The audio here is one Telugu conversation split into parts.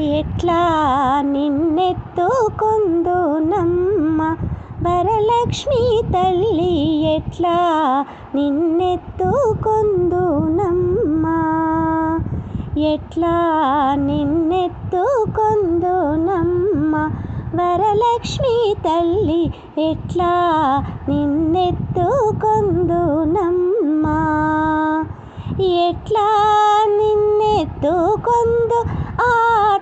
ఎట్లా నిన్నెత్తుకొందునమ్మ? వరలక్ష్మి తల్లి ఎట్లా నిన్నెత్తుకొందునమ్మ? ఎట్లా నిన్నెత్తుకొందునమ్మ? వరలక్ష్మి తల్లి ఎట్లా నిన్నెత్తుకొందునమ్మ? ఎట్లా నిన్నెత్తుకొందు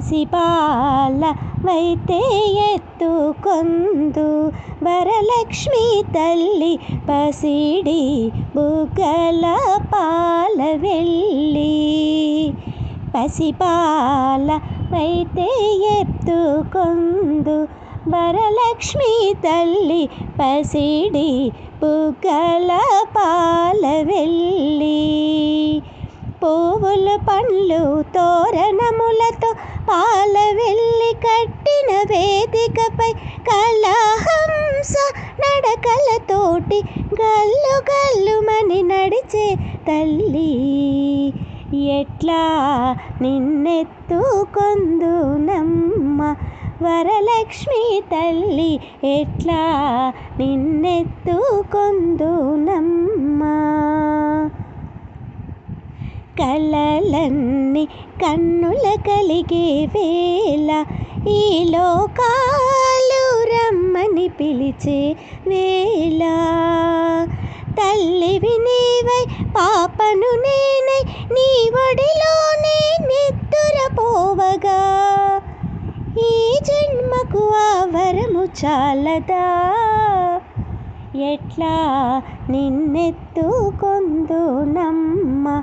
పసిపాల వైతే ఎత్తుకొందు వరలక్ష్మి తల్లి పసిడి బుగ్గల పాల వెళ్ళి పసిపాల వైతే ఎత్తుకొందు వరలక్ష్మి తల్లి పసిడి బుగ్గల పాల వెళ్ళి పువ్వుల పండ్లు తోరణములతో పాల వెళ్ళి కట్టిన వేదికపై కళహంస నడకలతోటి గల్లు గల్లుమని నడిచే తల్లి. ఎట్లా నిన్నెత్తుకొందునమ్మ వరలక్ష్మి తల్లి? ఎట్లా నిన్నెత్తుకొందున కలలన్నీ కన్నుల కలిగే వేళ. ఈ లోకాలు రమ్మని పిలిచే వేళ. తల్లివి నీవై పాపను నేనై నీ ఒడిలోనే నిద్దురపోవగా ఈ జన్మకు ఆ వరము చాలదా? ఎట్లా నిన్నెత్తుకొందునమ్మ?